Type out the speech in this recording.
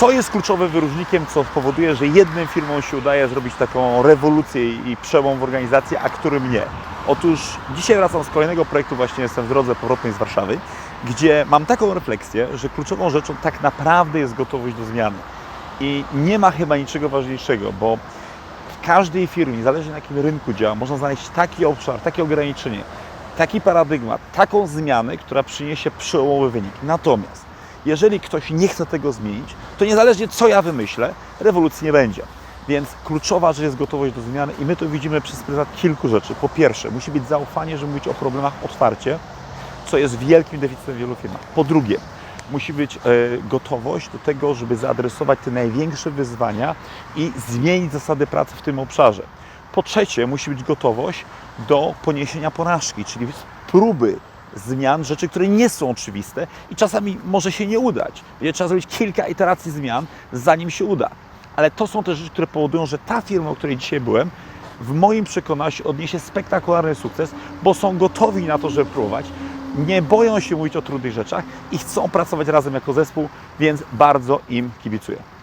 Co jest kluczowym wyróżnikiem, co powoduje, że jednym firmom się udaje zrobić taką rewolucję i przełom w organizacji, a którym nie? Otóż dzisiaj wracam z kolejnego projektu, właśnie jestem w drodze powrotnej z Warszawy, gdzie mam taką refleksję, że kluczową rzeczą tak naprawdę jest gotowość do zmiany. I nie ma chyba niczego ważniejszego, bo w każdej firmie, niezależnie na jakim rynku działa, można znaleźć taki obszar, takie ograniczenie, taki paradygmat, taką zmianę, która przyniesie przełomowy wynik. Natomiast jeżeli ktoś nie chce tego zmienić, to niezależnie co ja wymyślę, rewolucji nie będzie. Więc kluczowa rzecz jest gotowość do zmiany i my to widzimy przez pryzmat kilku rzeczy. Po pierwsze, musi być zaufanie, żeby mówić o problemach otwarcie, co jest wielkim deficytem w wielu firmach. Po drugie, musi być e, gotowość do tego, żeby zaadresować te największe wyzwania i zmienić zasady pracy w tym obszarze. Po trzecie, musi być gotowość do poniesienia porażki, czyli próby zmian, rzeczy, które nie są oczywiste i czasami może się nie udać. Będzie trzeba zrobić kilka iteracji zmian, zanim się uda. Ale to są te rzeczy, które powodują, że ta firma, o której dzisiaj byłem, w moim przekonaniu odniesie spektakularny sukces, bo są gotowi na to, żeby próbować, nie boją się mówić o trudnych rzeczach i chcą pracować razem jako zespół, więc bardzo im kibicuję.